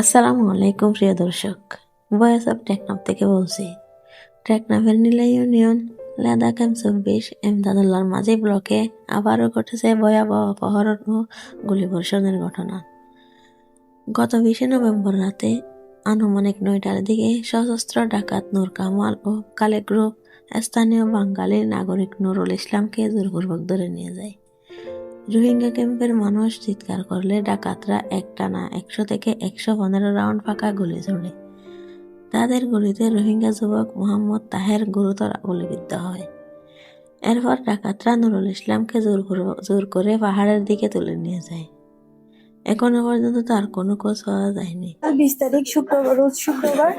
আসসালামু আলাইকুম, প্রিয় দর্শক। ভয়েস অফ টেকনাফ থেকে বলছি টেকনাফের নীলা ইউনিয়ন, লেদা ক্যাম্প চব্বিশ, এমদাদুল্লার মাঝি ব্লকে আবারও ঘটেছে ভয়াবহ অপহরণ ও গুলিবর্ষণের ঘটনা। গত বিশে নভেম্বর রাতে আনুমানিক নয়টার দিকে সশস্ত্র ডাকাত নূর কামাল ও কালে গ্রুপ স্থানীয় বাঙালি নাগরিক নুরুল ইসলামকে জোরপূর্বক ধরে নিয়ে যায়। রোহিঙ্গা ক্যাম্পের মানুষ চিৎকার করলে ডাকাতরা একটানা একশো থেকে একশো পনেরো রাউন্ড ফাঁকা গুলি ছোড়ে তাদের গুলিতে রোহিঙ্গা যুবক মোহাম্মদ তাহের গুরুতর গুলিবিদ্ধ হয়। এরপর ডাকাতরা নুরুল ইসলামকে জোর জোর করে পাহাড়ের দিকে তুলে নিয়ে যায়। এখনও পর্যন্ত তার কোনো খোঁজ পাওয়া যায়নি। বিশ তারিখ শুক্রবার, রোজ শুক্রবার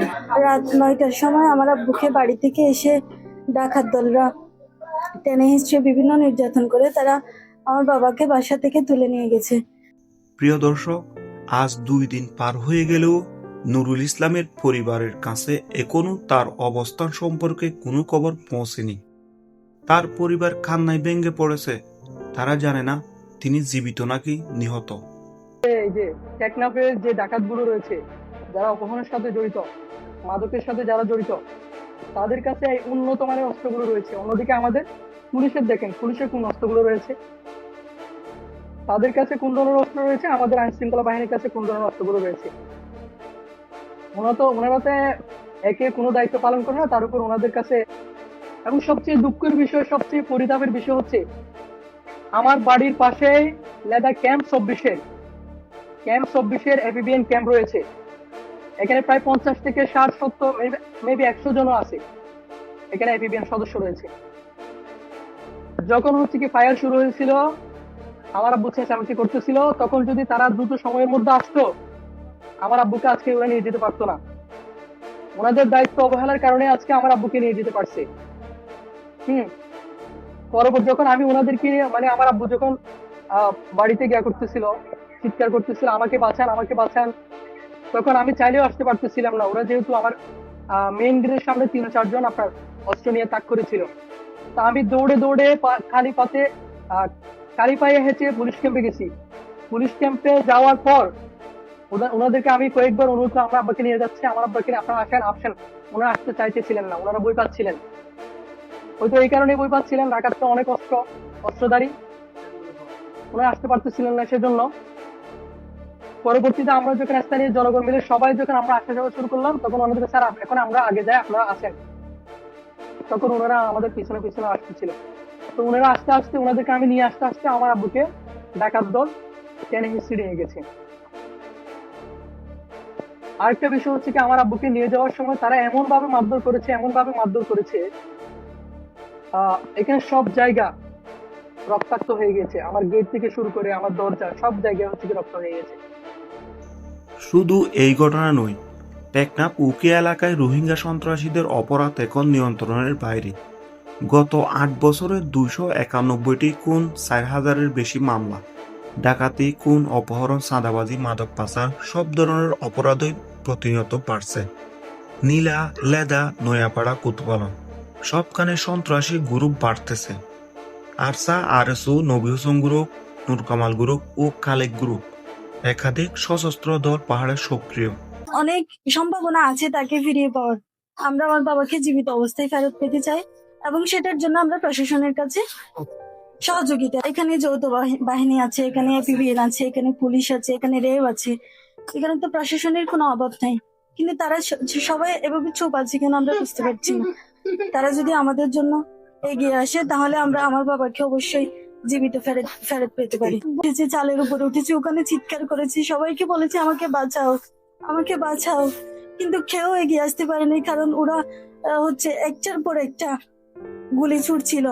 রাত নয়টার সময় আমার বুকে বাড়ি থেকে এসে ডাকাত দলরা টেনে হিস্ট্রি বিভিন্ন নির্যাতন করে তারা আমার বাবাকে বাসা থেকে তুলে নিয়ে গেছে। প্রিয় দর্শক আজ দুই দিন পার হয়ে গেলেও নুরুল ইসলামের পরিবারের কাছে এখনও তার অবস্থান সম্পর্কে কোনো খবর পৌঁছেনি। তার পরিবার কান্নায় ভেঙে পড়েছে। তারা জানে না তিনি জীবিত নাকি নিহত। এই যে টেকনাফের যে ডাকাতগুলো রয়েছে যারা অপহরণের সাথে জড়িত মাদকের সাথে যারা জড়িত তাদের কাছে এই উন্নত মানের অস্ত্রগুলো রয়েছে। অন্যদিকে আমাদের পুলিশের দেখেন, পুলিশের কোন অস্ত্রগুলো রয়েছে? তাদের কাছে কোন ধরনের অস্ত্র রয়েছে? আমাদের আইন শৃঙ্খলা বাহিনীর কাছে কোন ধরনের অস্ত্রগুলো রয়েছে? ওনারা তো ওনারা একে কোনো দায়িত্ব পালন করে না, তার উপর ওনাদের কাছে এবং সবচেয়ে দুঃখের বিষয়, সবচেয়ে পরিতাপের বিষয় হচ্ছে, আমার বাড়ির পাশে লেদা ক্যাম্প চব্বিশের ক্যাম্প চব্বিশের এপিবিএন ক্যাম্প রয়েছে। এখানে প্রায় পঞ্চাশ থেকে ষাট সত্তর, মেবি একশো জনও আছে। এখানে এপিবিএন সদস্য রয়েছে। যখন হচ্ছে কি ফায়ার শুরু হয়েছিল, আমার আব্বু চেঁচামেচি করতেছিল, তখন যদি তারা দ্রুত সময়ের মধ্যে আসতো, আমার আব্বুকে আজকে ওরা নিয়ে যেতে পারতো না। ওনাদের দায়িত্ব অবহেলার কারণে আজকে আমার আব্বুকে নিয়ে যেতে পারছে। হুম। পরবর্তী যখন আমি ওনাদেরকে মানে আমার আব্বু যখন বাড়িতে গিয়া করতেছিল, চিৎকার করতেছিল, আমাকে বাঁচান আমাকে বাঁচান, তখন আমি চাইলেও আসতে পারতেছিলাম না। ওরা যেহেতু আমার মেইন গেটের সামনে তিন চারজন আপনার অস্ত্র নিয়ে তাক করেছিল। তা আমি দৌড়ে দৌড়ে খালি পাতে খালি পায়ে হেঁটে পুলিশ ক্যাম্পে গেছি। পুলিশ ক্যাম্পে যাওয়ার পর ওনাদেরকে আমি কয়েকবার অনুরোধ করলাম, আমার আব্বাকে নিয়ে যাচ্ছে আমার আব্বাকে আপনারা আসেন আসেন। ওনারা আসতে চাইতেছিলেন না ওনারা বই পাচ্ছিলেন। হয়তো এই কারণে বই পাচ্ছিলেন ঢাকার তো অনেক অস্ত্র অস্ত্রধারী। ওনারা আসতে পারতেছিলেন না সেজন্য। পরবর্তীতে আমরা যখন স্থানীয় জনগণ মিলে সবাই যখন আমরা আসা যাওয়া শুরু করলাম তখন ওনাদের স্যার এখন আমরা আগে যাই আপনারা আসেন। তখন ওনারা আমাদের পিছনে পিছনে আসতেছিল। তো ওনারা আস্তে আস্তে ওনাদেরকে আমি নিয়ে আসতে আসতে আমার আব্বুকে ডাকাত দল টেনে হিস্ট্রি নিয়ে গেছে। আরেকটা বিষয় হচ্ছে কি, আমার আব্বুকে নিয়ে যাওয়ার সময় তারা এমন ভাবে মারধর করেছে এমন ভাবে মারধর করেছে এখানে সব জায়গা রক্তাক্ত হয়ে গেছে। আমার গেট থেকে শুরু করে আমার দরজা সব জায়গায় হচ্ছে রক্ত হয়ে গেছে। শুধু এই ঘটনা নয় টেকনাফ উকি এলাকায় রোহিঙ্গা সন্ত্রাসীদের অপরাধ এখন নিয়ন্ত্রণের বাইরে। গত আট বছরে দুশো একানব্বইটি কোন চার হাজারের বেশি মামলা, ডাকাতি কোন অপহরণ, চাঁদাবাজি, মাদক পাচার, সব ধরনের অপরাধই প্রতিনিয়ত বাড়ছে। নীলা, লেদা, নয়াপাড়া কুতপালন সবখানে সন্ত্রাসী গ্রুপ বাড়তেছে। ARSA, RSO Nabi Hossain group Nur Kamal group ও কালেক গ্রুপ। একাধিক সশস্ত্র দল পাহাড়ে সক্রিয়। অনেক সম্ভাবনা আছে তাকে ফিরিয়ে পাওয়ার। আমরা আমার বাবাকে জীবিত অবস্থায় ফেরত পেতে চাই এবং সেটার জন্য আমরা প্রশাসনের কাছে সহযোগিতা। এখানে যৌথ বাহিনী আছে, এখানে এপিবিএন আছে, এখানে পুলিশ আছে, এখানে রেব আছে। এখানে তো প্রশাসনের কোনো অভাব নাই। কিন্তু তারা সবাই এভাবে চুপ আছে কেন আমরা বুঝতে পারছি না। তারা যদি আমাদের জন্য এগিয়ে আসে, তাহলে আমরা আমার বাবাকে অবশ্যই জীবিত ফেরত ফেরত পেতে পারি। চালের উপরে উঠেছি, ওখানে চিৎকার করেছি, সবাইকে বলেছি, আমাকে বাঁচাও। আমাকে বাঁচাও। কিন্তু কেউ এগিয়ে আসতে পারেনি কারণ ওরা হচ্ছে একটার পর একটা গুলি ছুটছিল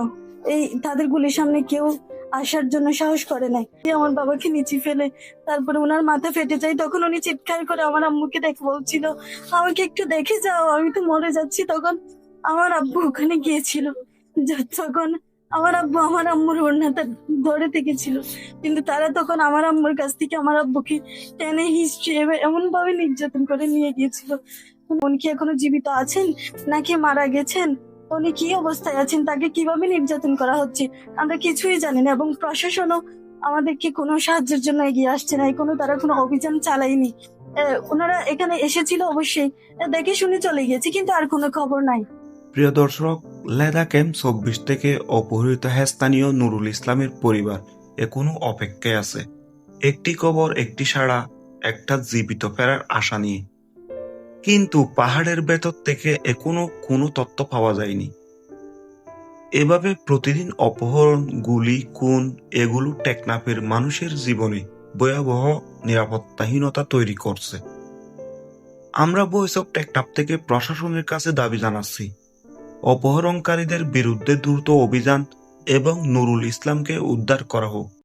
এই তাদের গুলির সামনে কেউ আসার জন্য সাহস করে নাই। আমার বাবাকে নিচে ফেলে তারপরে ওনার মাথা ফেটে যায়, তখন উনি চিৎকার করে আমার আম্মুকে দেখে বলছিল, আমাকে একটু দেখে যাও, আমি তো মরে যাচ্ছি। তখন আমার আব্বু ওখানে গিয়েছিল। যা- তখন আমার আব্বু আমার আম্মুর ওড়নাটা ধরে থেকেছিল। কিন্তু তারা তখন আমার আম্মুর কাছ থেকে আমার আব্বুকে টেনে হিস্ট্রি এমন ভাবে নির্যাতন করে নিয়ে গিয়েছিল। উনি কি এখনও জীবিত আছেন নাকি মারা গেছেন? উনি কি অবস্থায় আছেন? তাকে কীভাবে নির্যাতন করা হচ্ছে? আমরা কিছুই জানি না এবং প্রশাসনও আমাদেরকে কোনো সাহায্যের জন্য এগিয়ে আসছে না। কোনো তারা কোনো অভিযান চালায়নি। ওনারা এখানে এসেছিল অবশ্যই। দেখে শুনে চলে গিয়েছে, কিন্তু আর কোনো খবর নাই। প্রিয় দর্শক লেদা ক্যাম্প চব্বিশ থেকে অপহৃত স্থানীয় নুরুল ইসলামের পরিবার এখনও অপেক্ষায় আছে। একটি কবর, একটি সাড়া একটা জীবিত ফেরার আশা নিয়ে। কিন্তু পাহাড়ের ভেতর থেকে এখনও কোনো তথ্য পাওয়া যায়নি। এভাবে প্রতিদিন অপহরণ, গুলি, খুন এগুলো টেকনাফের মানুষের জীবনে ভয়াবহ নিরাপত্তাহীনতা তৈরি করছে। আমরা অফ টেকনাফ থেকে প্রশাসনের কাছে দাবি জানাচ্ছি অপহরণকারীদের বিরুদ্ধে দ্রুত অভিযান এবং নুরুল ইসলামকে উদ্ধার করা হোক।